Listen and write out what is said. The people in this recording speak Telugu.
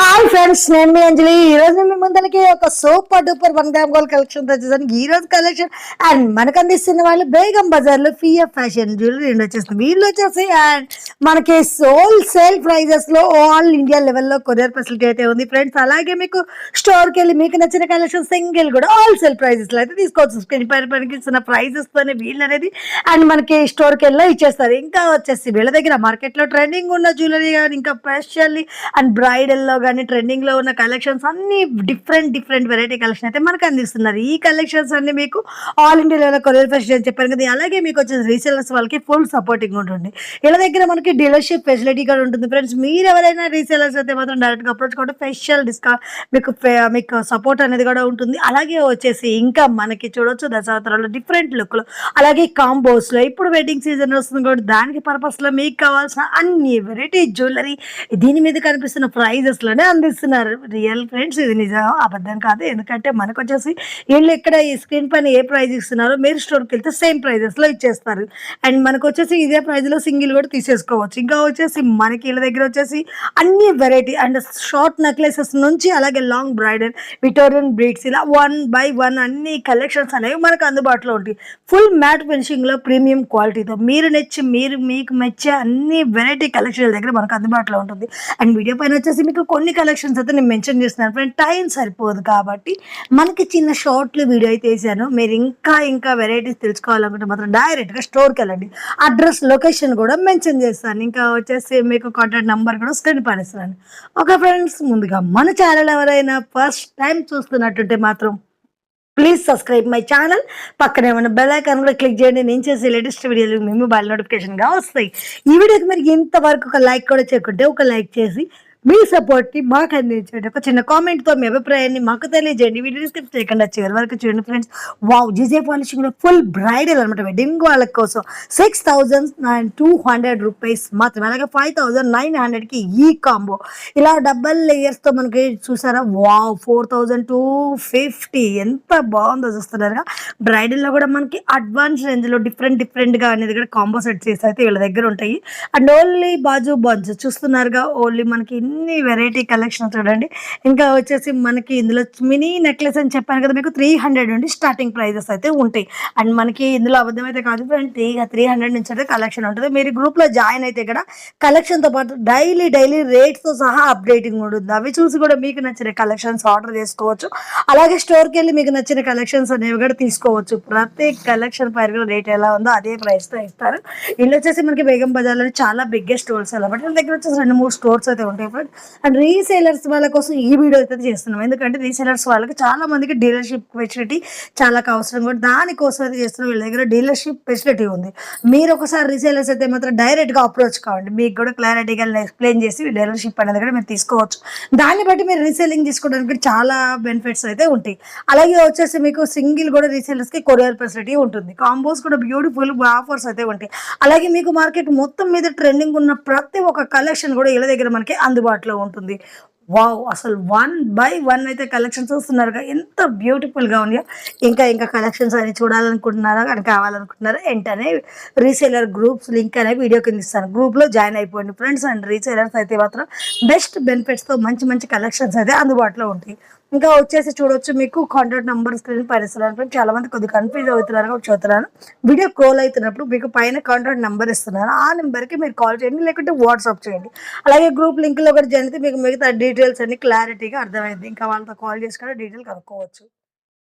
హాయ్ ఫ్రెండ్స్ నేను మీ అంజలి. ఈ రోజు మీ ముందరికి ఒక super duper one gram gold collection తెచ్చేసాను. ఈ రోజు కలెక్షన్ అండ్ మనకు అందిస్తున్న వాళ్ళు బేగం బజార్లో పిఎఫ్ ఫ్యాషన్ జ్యువెలరీ వచ్చేస్తుంది. వీళ్ళు వచ్చేసి అండ్ మనకి హోల్ సేల్ ప్రైజెస్లో ఆల్ ఇండియా లెవెల్లో కొరియర్ ఫెసిలిటీ అయితే ఉంది ఫ్రెండ్స్. అలాగే మీకు స్టోర్కి వెళ్ళి మీకు నచ్చిన కలెక్షన్ సింగిల్ కూడా ఆల్ సేల్ ప్రైజెస్లో అయితే తీసుకోవచ్చు. స్క్రీన్ పైన పనికిస్తున్న ప్రైజెస్ తోనే వీళ్ళు అనేది అండ్ మనకి స్టోర్కి వెళ్ళి ఇచ్చేస్తారు. ఇంకా వచ్చేసి వీళ్ళ దగ్గర మార్కెట్లో ట్రెండింగ్ ఉన్న జ్యువెలరీ కానీ ఇంకా స్పెషల్లీ అండ్ బ్రైడల్లో లో కానీ ట్రెండింగ్లో ఉన్న కలెక్షన్స్ అన్ని డిఫరెంట్ డిఫరెంట్ వెరైటీ కలెక్షన్ అయితే మనకు అందిస్తున్నారు. ఈ కలెక్షన్స్ అన్ని మీకు all India level courier facility అని చెప్పాను కదా అలాగే మీకు వచ్చేసి రీసేలర్స్ వాళ్ళకి ఫుల్ సపోర్టింగ్ ఉంటుంది. ఇలా దగ్గర మనకి డీలర్షిప్ ఫెసిలిటీ కూడా ఉంటుంది ఫ్రెండ్స్ మీరు ఎవరైనా రీసేలర్స్ అయితే మాత్రం డైరెక్ట్గా అప్రోచ్ కాబట్టి స్పెషల్ డిస్కౌంట్ మీకు మీకు సపోర్ట్ అనేది కూడా ఉంటుంది. అలాగే వచ్చేసి ఇంకా మనకి చూడొచ్చు దశావతారాలు డిఫరెంట్ లుక్లో. అలాగే కాంబోస్లో ఇప్పుడు వెడ్డింగ్ సీజన్ వస్తుంది కూడా దానికి పర్పస్లో మీకు కావాల్సిన అన్ని వెరైటీ జ్యువెలరీ దీని మీద కనిపిస్తున్న ప్రైజెస్ లోనే అందిస్తున్నారు. రియల్ ఫ్రెండ్స్ ఇది నిజం అబద్ధం కాదు. ఎందుకంటే మనకు వచ్చేసి వీళ్ళు ఇక్కడ ఈ స్క్రీన్ పైన ఏ ప్రైజ్ ఇస్తున్నారో మీరు స్టోర్కి వెళ్తే సేమ్ ప్రైజెస్లో ఇచ్చేస్తారు. అండ్ మనకు వచ్చేసి ఇదే ప్రైజ్లో సింగిల్ కూడా తీసేసుకోవచ్చు. ఇంకా వచ్చేసి మనకి వీళ్ళ దగ్గర వచ్చేసి అన్ని వెరైటీ అండ్ షార్ట్ నెక్లెసెస్ నుంచి అలాగే లాంగ్ బ్రైడల్ విటోరియన్ బ్రీడ్స్ ఇలా వన్ బై వన్ అన్ని కలెక్షన్స్ అనేవి మనకు అందుబాటులో ఉంటాయి. ఫుల్ మ్యాట్ ఫినిషింగ్లో ప్రీమియం క్వాలిటీతో మీరు నచ్చి మీరు మీకు మెచ్చే అన్ని వెరైటీ కలెక్షన్ల దగ్గర మనకు అందుబాటులో ఉంటుంది. అండ్ వీడియో పైన వచ్చేసి మీకు కొన్ని కలెక్షన్స్ అయితే నేను మెన్షన్ చేస్తున్నాను. ఫ్రెండ్ టైం సరిపోదు కాబట్టి మనకి చిన్న షార్ట్లు వీడియో అయితే వేసాను. మీరు ఇంకా ఇంకా వెరైటీస్ తెలుసుకోవాలనుకుంటే మాత్రం డైరెక్ట్గా స్టోర్కి వెళ్ళండి. అడ్రస్ లొకేషన్ కూడా మెన్షన్ చేస్తాను. ఇంకా వచ్చేసి మీకు కాంటాక్ట్ నెంబర్ కూడా స్క్రీన్ పడిస్తాను. ఓకే ఫ్రెండ్స్ ముందుగా మన ఛానల్ ఎవరైనా ఫస్ట్ టైం చూస్తున్నట్టుంటే మాత్రం ప్లీజ్ సబ్స్క్రైబ్ మై ఛానల్ పక్కనే ఉన్న బెల్ ఐకాన్ కూడా క్లిక్ చేయండి. నేను చేసే లేటెస్ట్ వీడియోలు మీ మొబైల్ నోటిఫికేషన్గా వస్తాయి. ఈ వీడియోకి మీరు ఇంతవరకు ఒక లైక్ కూడా చేయకుంటే ఒక లైక్ చేసి మీ సపోర్ట్ని మాకు అందించండి ఒక చిన్న కామెంట్తో మీ అభిప్రాయాన్ని మాకు తెలియజేయండి. వీడియో స్కిప్ చేయకుండా చివరి వరకు చూడండి ఫ్రెండ్స్ వావ్ జీజే పాలిషింగ్లో ఫుల్ బ్రైడల్ అనమాట వెడ్డింగ్ వాళ్ళ కోసం. Six thousand nine two hundred rupees మాత్రమే. అలాగే ఫైవ్ థౌజండ్ నైన్ హండ్రెడ్కి ఈ కాంబో ఇలా డబల్ లేయర్స్తో మనకి చూసారా? Wow four thousand two fifty ఎంత బాగుందో చూస్తున్నారుగా. బ్రైడల్లో కూడా మనకి అడ్వాన్స్ రేంజ్లో డిఫరెంట్ డిఫరెంట్గా అనేది కూడా కాంబో సెట్ చేసి అయితే వీళ్ళ దగ్గర ఉంటాయి. అండ్ ఓన్లీ బాజు బంచ్ చూస్తున్నారుగా ఓన్లీ మనకి అన్ని వెరైటీ కలెక్షన్ చూడండి. ఇంకా వచ్చేసి మనకి ఇందులో మినీ నెక్లెస్ అని చెప్పాను కదా మీకు త్రీ హండ్రెడ్ నుండి స్టార్టింగ్ ప్రైజెస్ అయితే ఉంటాయి. అండ్ మనకి ఇందులో అబద్ధం అయితే కాదు ఫ్రెండ్ త్రీ హండ్రెడ్ నుంచి అయితే కలెక్షన్ ఉంటుంది. మీరు గ్రూప్లో జాయిన్ అయితే ఇక్కడ కలెక్షన్తో పాటు డైలీ డైలీ రేట్స్తో సహా అప్డేటింగ్ ఉంటుంది అవి చూసి కూడా మీకు నచ్చిన కలెక్షన్స్ ఆర్డర్ చేసుకోవచ్చు. అలాగే స్టోర్కి వెళ్ళి మీకు నచ్చిన కలెక్షన్స్ అనేవి కూడా తీసుకోవచ్చు. ప్రతి కలెక్షన్ పైన కూడా రేట్ ఎలా ఉందో అదే ప్రైస్తో ఇస్తారు. ఇల్లు వచ్చేసి మనకి బేగం బజార్లో చాలా బిగ్గెస్ట్ స్టోర్స్ అలా బట్ దగ్గర వచ్చేసి రెండు మూడు స్టోర్స్ అయితే ఉంటాయి ఫ్రెండ్ అండ్ రీసేలర్స్ వాళ్ళ కోసం ఈ వీడియో అయితే చేస్తున్నాం. ఎందుకంటే రీసేలర్స్ వాళ్ళకి చాలా మందికి డీలర్షిప్ ఫెసిలిటీ చాలా అవసరం. కూడా దానికోసం అయితే చేస్తున్నాం వీళ్ళ దగ్గర డీలర్షిప్ ఫెసిలిటీ ఉంది. మీరు ఒకసారి రీసేలర్స్ అయితే మాత్రం డైరెక్ట్గా అప్రోచ్ కావండి. మీకు కూడా క్లారిటీగా ఎక్స్ప్లెయిన్ చేసి డీలర్షిప్ అనేది కూడా మీరు తీసుకోవచ్చు. దాన్ని బట్టి మీరు రీసేలింగ్ తీసుకోవడానికి చాలా బెనిఫిట్స్ అయితే ఉంటాయి. అలాగే వచ్చేసి మీకు సింగిల్ కూడా రీసేలర్స్కి కొరియర్ ఫెసిలిటీ ఉంటుంది. కాంబోస్ కూడా బ్యూటిఫుల్ ఆఫర్స్ అయితే ఉంటాయి. అలాగే మీకు మార్కెట్ మొత్తం మీద ట్రెండింగ్ ఉన్న ప్రతి ఒక్క కలెక్షన్ కూడా వీళ్ళ దగ్గర మనకి అందుబాటులో ఉంటుంది. వావ్! అసలు వన్ బై వన్ అయితే కలెక్షన్స్ వస్తున్నారు ఎంత బ్యూటిఫుల్గా ఉన్నాయో ఇంకా ఇంకా కలెక్షన్స్ అని చూడాలనుకుంటున్నారా? కానీ కావాలనుకుంటున్నారా? వెంటనే రీసేలర్ గ్రూప్స్ లింక్ అనే వీడియో కింద ఇస్తాను. గ్రూప్లో జాయిన్ అయిపోండి. ఫ్రెండ్స్ అండ్ రీసేలర్స్ అయితే మాత్రం బెస్ట్ బెనిఫిట్స్తో మంచి మంచి కలెక్షన్స్ అయితే అందుబాటులో ఉంటాయి. ఇంకా వచ్చేసి చూడొచ్చు మీకు కాంటాక్ట్ నెంబర్ స్క్రీన్ పరిస్థితులు ఫ్రెండ్స్ చాలా మంది కొద్దిగా కన్ఫ్యూజ్ అవుతున్నారు కాబట్టి చూస్తున్నాను వీడియో కాల్ అవుతున్నప్పుడు మీకు పైన కాంటాక్ట్ నెంబర్ ఇస్తున్నాను. ఆ నెంబర్కి మీరు కాల్ చేయండి లేకుంటే వాట్సాప్ చేయండి. అలాగే గ్రూప్ లింక్లో కూడా జరిగితే మీకు మిగతా డీటెయిల్స్ అన్ని క్లారిటీగా అర్థమైంది. ఇంకా వాళ్ళతో కాల్ చేసి కూడా డీటెయిల్ కనుక్కోవచ్చు.